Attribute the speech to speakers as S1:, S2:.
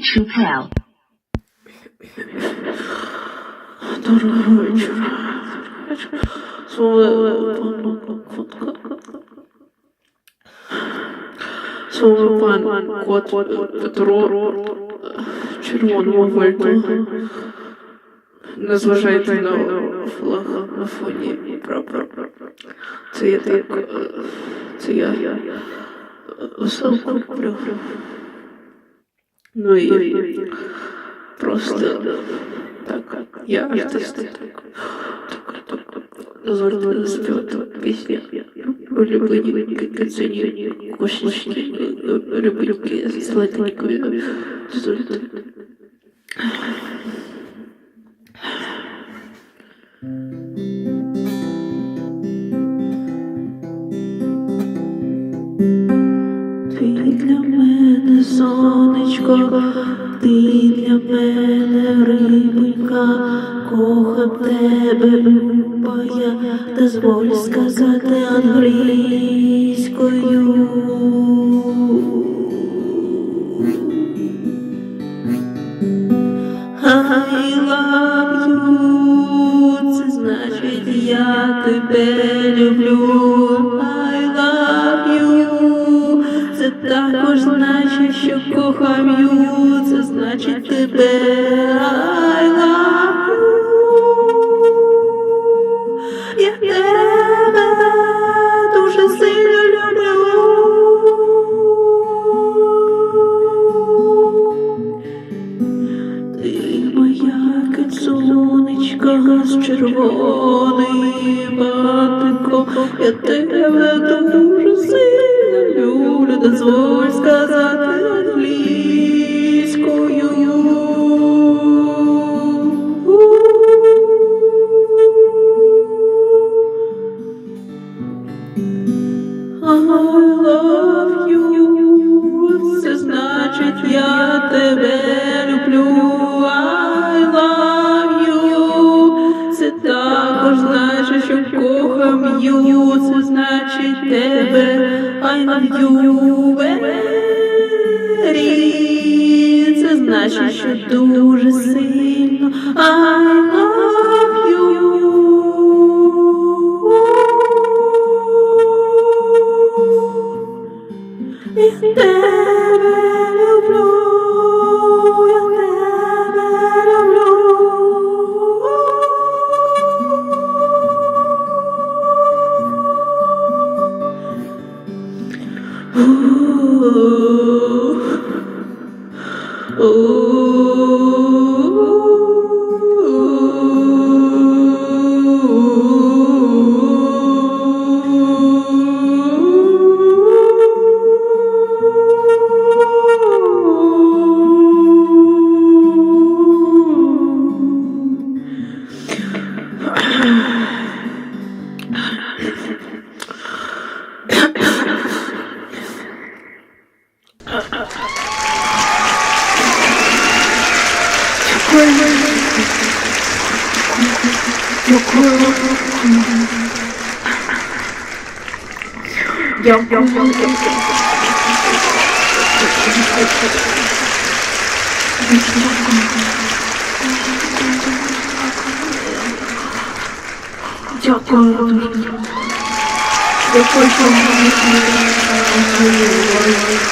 S1: Chupel.
S2: Доброго вечора. Слово пан Кот Петро червоного вольту. Не зважайте на флаг на фоні. Це я так. е, Це я. Веселку люблю. Ну і просто так, я артист. Так, так, так. Дозвольте заспівати пісню. Улюблені кацані кошечки, рибульки з сонечко, ти для мене рибонька, кохам тебе, люба я, дозволь сказати англійською. I love you, це значить я тебе люблю. Значить, що кохаю, це значить тебе. I love you, я тебе дуже сильно люблю. Ти моя кицунечка з червоним батиком, я тебе дуже сильно люблю, дозволь сказати англійською. I love you, це значить я тебе це значить тебе. ай love Oh. Oh. 조금 조금 조금 조금